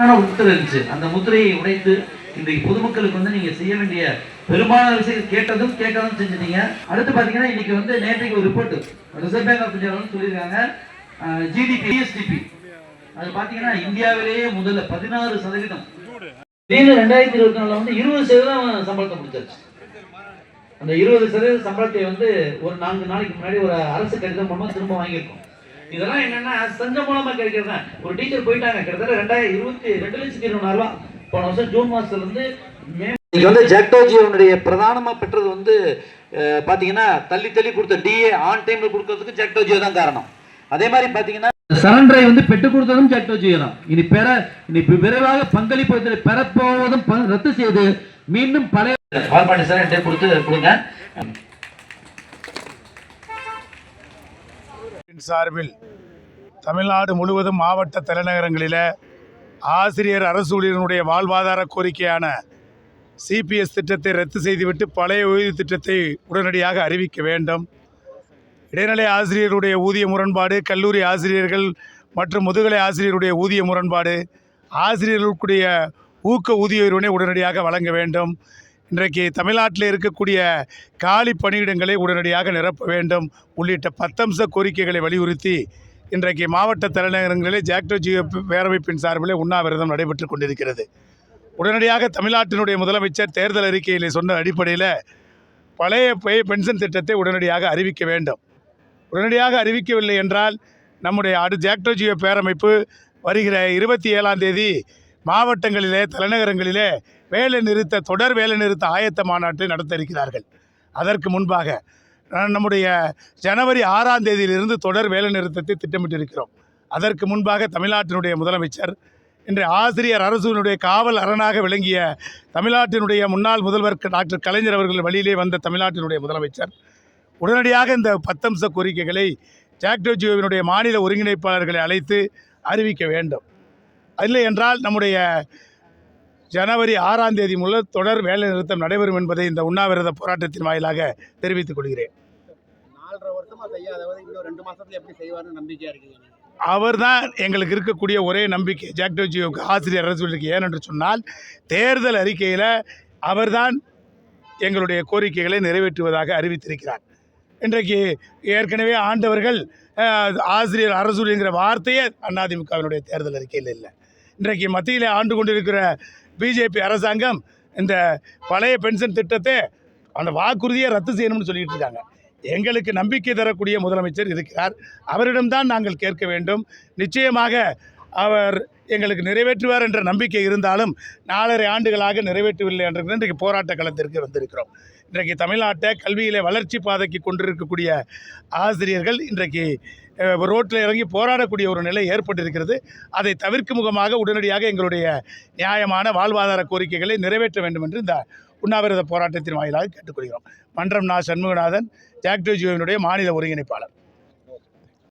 ஆனா முத்திரை இருந்துச்சு. அந்த முத்திரையை உடைத்து இன்றைக்கு பொதுமக்களுக்கு வந்து நீங்க செய்ய வேண்டிய பெரும்பாலான விஷயங்கள் கேட்டதும் கேட்காதும் செஞ்சுட்டீங்க. அடுத்து பாத்தீங்கன்னா இன்னைக்கு வந்து நேற்றைக்கு ஒரு report Reserve Bank of India சொல்லியிருக்காங்க. ஜிடிபி ஜிஎஸ்டிபி அது பாத்தீங்கன்னா இந்தியாவிலேயே முதல்ல பதினாறு சதவீதம். திடீர்னு ரெண்டாயிரத்தி இருபத்தி நாலுல வந்து இருபது சதவீதம் சம்பளத்தை முடிச்சாச்சு. அந்த இருபது சதவீத சம்பளத்தை வந்து ஒரு நான்கு நாளைக்கு முன்னாடி ஒரு அரசு கடிதம் மூலமா திரும்ப வாங்கியிருக்கோம். இதெல்லாம் என்னன்னா சங்கம் மூலமா கிடைக்கிறது? தான் ஒரு டீச்சர் போயிட்டாங்க கிட்டத்தட்ட ரெண்டாயிரம் இருபத்தி ரெண்டு லட்சத்தி இருபதாயிரம் ரூபாய். போன வருஷம் ஜூன் மாசத்துல இருந்து மே இன்னைக்கு வந்து ஜெக்டோஜியோனுடைய பிரதானமா பெற்றது வந்து அஹ், பாத்தீங்கன்னா தள்ளி தள்ளி கொடுத்த டிஏ ஆன் டைம்ல கொடுக்கறதுக்கு ஜெக்டோஜியோ தான் காரணம். அதே மாதிரி பாத்தீங்கன்னா சரண்டரை வந்து பெற்றுக் கொடுத்ததும் ஜெக்டோஜியோ தான். இனி பெற இனி விரைவாக பங்களிப்பு பெறப்போவதும் ப- ரத்து செய்து மீண்டும் பழைய ஃபார்மாலிட்டி சார் என்கிட்ட கொடுத்து கொடுங்க. சார்பில் தமிழ்நாடு முழுவதும் மாவட்ட தலைநகரங்களில் ஆசிரியர் அரசு ஊழியர்களுடைய வாழ்வாதார கோரிக்கையான சிபிஎஸ் திட்டத்தை ரத்து செய்துவிட்டு பழைய ஓய்வு திட்டத்தை உடனடியாக அறிவிக்க வேண்டும். இடைநிலை ஆசிரியருடைய ஊதிய முரண்பாடு கல்லூரி ஆசிரியர்கள் மற்றும் முதுகலை ஆசிரியருடைய ஊதிய முரண்பாடு ஆசிரியர்களுடைய ஊக்க ஊதிய உயர்வினை உடனடியாக வழங்க வேண்டும். இன்றைக்கு தமிழ்நாட்டில் இருக்கக்கூடிய காலி பணியிடங்களை உடனடியாக நிரப்ப வேண்டும். உள்ளிட்ட பத்தம்ச கோரிக்கைகளை வலியுறுத்தி இன்றைக்கு மாவட்ட தலைநகரங்களிலே ஜாக்டோ ஜியோ பேரமைப்பின் சார்பிலே உண்ணாவிரதம் நடைபெற்று கொண்டிருக்கிறது. உடனடியாக தமிழ்நாட்டினுடைய முதலமைச்சர் தேர்தல் அறிக்கையில் சொன்ன அடிப்படையில் பழைய பென்ஷன் திட்டத்தை உடனடியாக அறிவிக்க வேண்டும். உடனடியாக அறிவிக்கவில்லை என்றால் நம்முடைய அடு ஜாக்டோ ஜியோ பேரமைப்பு வருகிற இருபத்தி ஏழாம் தேதி மாவட்டங்களிலே தலைநகரங்களிலே வேலை நிறுத்த தொடர் வேலை நிறுத்த ஆயத்த மாநாட்டை நடத்த இருக்கிறார்கள் அதற்கு முன்பாக நம்முடைய ஜனவரி ஆறாம் தேதியிலிருந்து தொடர் வேலை நிறுத்தத்தை திட்டமிட்டிருக்கிறோம். அதற்கு முன்பாக தமிழ்நாட்டினுடைய முதலமைச்சர் இன்று ஆசிரியர் அரசுனுடைய காவல் அரணாக விளங்கிய தமிழ்நாட்டினுடைய முன்னாள் முதல்வர் டாக்டர் கலைஞர் அவர்கள் வழியிலே வந்த தமிழ்நாட்டினுடைய முதலமைச்சர் உடனடியாக இந்த பத்தம்ச கோரிக்கைகளை ஜாக்டோ ஜியோவினுடைய மாநில ஒருங்கிணைப்பாளர்களை அழைத்து அறிவிக்க வேண்டும். இல்லை என்றால் நம்முடைய ஜனவரி ஆறாம் தேதி முதல் தொடர் வேலை நிறுத்தம் நடைபெறும் என்பதை இந்த உண்ணாவிரத போராட்டத்தின் வாயிலாக தெரிவித்துக் கொள்கிறேன். நீங்க? அவர்தான் எங்களுக்கு இருக்கக்கூடிய ஒரே நம்பிக்கை. ஜாக்டோ ஜியோவுக்கு ஆசிரியர் அரசுக்கு ஏனென்று சொன்னால் தேர்தல் அறிக்கையில் அவர்தான் எங்களுடைய கோரிக்கைகளை நிறைவேற்றுவதாக அறிவித்திருக்கிறார். இன்றைக்கு ஏற்கனவே ஆண்டவர்கள் ஆசிரியர் அரசுங்கிற வார்த்தையே அதிமுகவினுடைய தேர்தல் அறிக்கையில் இல்லை. இன்றைக்கு மத்தியில் ஆண்டு கொண்டிருக்கிற பிஜேபி அரசாங்கம் இந்த பழைய பென்ஷன் திட்டத்தை அந்த வாக்குறுதியை ரத்து செய்யணும்னு சொல்லிட்டு இருக்காங்க. எங்களுக்கு நம்பிக்கை தரக்கூடிய முதலமைச்சர் இருக்கிறார். அவரிடம்தான் நாங்கள் கேட்க வேண்டும். நிச்சயமாக அவர் எங்களுக்கு நிறைவேற்றுவார் என்ற நம்பிக்கை இருந்தாலும் நாலரை ஆண்டுகளாக நிறைவேற்றவில்லை என்ற இன்றைக்கு போராட்ட களத்திற்கு வந்திருக்கிறோம். இன்றைக்கு தமிழ்நாட்டை கல்வியிலே வளர்ச்சி பாதைக்கு கொண்டிருக்கக்கூடிய ஆசிரியர்கள் இன்றைக்கு ரோட்டில் இறங்கி போராடக்கூடிய ஒரு நிலை ஏற்பட்டிருக்கிறது. அதை தவிர்க்கும் முகமாக உடனடியாக எங்களுடைய நியாயமான வாழ்வாதார கோரிக்கைகளை நிறைவேற்ற வேண்டும் என்று இந்த உண்ணாவிரத போராட்டத்தின் வாயிலாக கேட்டுக்கொள்கிறோம். மன்றம் நா. சண்முகநாதன் ஜாக்டோ ஜியோவினுடைய மாநில ஒருங்கிணைப்பாளர்.